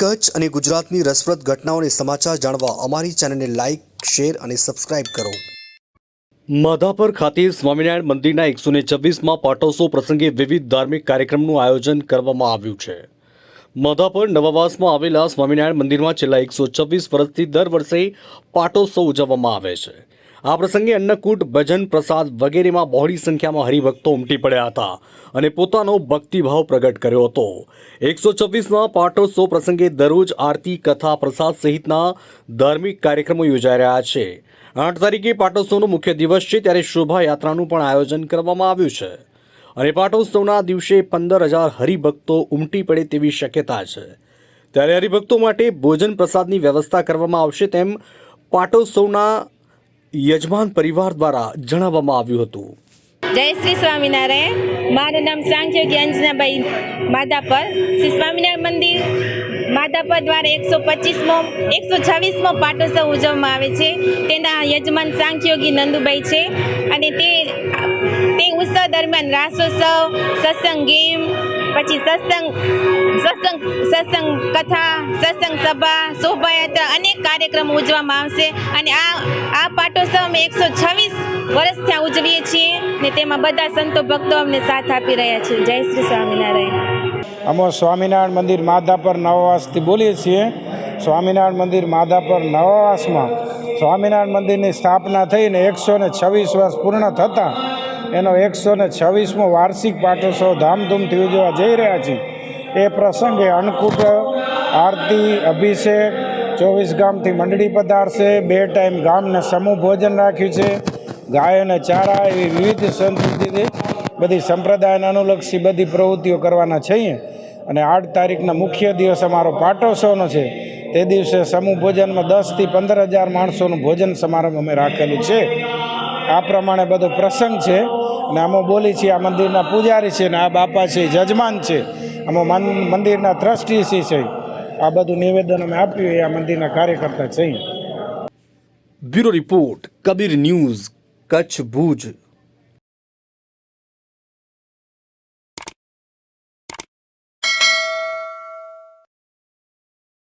કચ્છ અને ગુજરાતની રસપ્રદ ઘટનાઓને સમાચાર જાણવા અમારી ચેનલને લાઇક શેર અને સબસ્ક્રાઇબ કરો. માધાપર ખાતે સ્વામિનારાયણ મંદિરના એકસો ને છવ્વીસમાં પાટોત્સવ પ્રસંગે વિવિધ ધાર્મિક કાર્યક્રમનું આયોજન કરવામાં આવ્યું છે. માધાપર નવાવાસમાં આવેલા સ્વામિનારાયણ મંદિરમાં છેલ્લા એકસો છવ્વીસ વર્ષથી દર વર્ષે પાટોત્સવ ઉજવવામાં આવે છે. આ પ્રસંગે અન્નકૂટ, ભજન, પ્રસાદ વગેરેમાં બહોળી સંખ્યામાં હરિભક્તો ઉમટી પડ્યા હતા અને પોતાનો ભક્તિભાવ પ્રગટ કર્યો હતો. એકસો છવ્વીસમાં પાટોત્સવ પ્રસંગે દરરોજ આરતી, કથા, પ્રસાદ સહિતના ધાર્મિક કાર્યક્રમો યોજાઈ રહ્યા છે. આઠ તારીખે પાટોત્સવનો મુખ્ય દિવસ છે ત્યારે શોભાયાત્રાનું પણ આયોજન કરવામાં આવ્યું છે અને પાટોત્સવના દિવસે પંદર હજાર હરિભક્તો ઉમટી પડે તેવી શક્યતા છે. ત્યારે હરિભક્તો માટે ભોજન પ્રસાદની વ્યવસ્થા કરવામાં આવશે તેમ પાટોત્સવના યજમાન પરિવાર દ્વારા જણાવવામાં આવ્યું હતું. જય શ્રી સ્વામિનારાયણ. મારું નામ સાંખ્યોગી અંજનાબાઈ માધાપર. શ્રી સ્વામિનારાયણ મંદિર માધાપર દ્વારા એકસો પચીસમો, એકસો છવ્વીસમો પાટોત્સવ ઉજવવામાં આવે છે. તેના યજમાન સાંખ્યોગી નંદુભાઈ છે. અને તે તે ઉત્સવ દરમિયાન રાસોત્સવ, સત્સંગ ગેમ પછી સત્સંગ સત્સંગ સત્સંગ કથા, સત્સંગ સભા, શોભાયાત્રા અનેક કાર્યક્રમો ઉજવવામાં આવશે. અને આ આ પાટોત્સવ અમે એકસો છવ્વીસ વર્ષ ત્યાં ઉજવીએ છીએ ને તેમાં બધા સંતો ભક્તો અમને સાથ આપી રહ્યા છે. જય શ્રી સ્વામિનારાયણ. અમે સ્વામિનારાયણ મંદિર માધાપર નવાવાસથી બોલીએ છીએ. સ્વામિનારાયણ મંદિર માધાપર નવાવાસમાં સ્વામિનારાયણ મંદિરની સ્થાપના થઈને એકસો ને છવ્વીસ વર્ષ પૂર્ણ થતાં એનો એકસો ને છવ્વીસમો વાર્ષિક પાટોત્સવ ધામધૂમથી ઉજવવા જઈ રહ્યા છીએ. એ પ્રસંગે અન્નકૂટ, આરતી, અભિષેક, ચોવીસ ગામથી મંડળી પધારશે. બે ટાઈમ ગામને સમૂહ ભોજન રાખ્યું છે. ગાયોને ચારા એવી વિવિધ સંસ્કૃતિથી બધી સંપ્રદાયને અનુલક્ષી બધી પ્રવૃત્તિઓ કરવાના છીએ. અને આઠ તારીખના મુખ્ય દિવસ અમારો પાટોત્સવનો છે. તે દિવસે સમૂહ ભોજનમાં દસથી પંદર હજાર માણસોનું ભોજન સમારંભ અમે રાખેલું છે. આ પ્રમાણે બધો પ્રસંગ છે. અને અમે બોલી છીએ આ મંદિરના પૂજારી છે ને આ બાપા છે જજમાન છે. મન- મંદિરના ટ્રસ્ટી છે. આ બધું નિવેદન અમે આપ્યું, એ આ મંદિરના કાર્યકર્તા છે. Bureau report, Kabir news, Kutch Bhuj.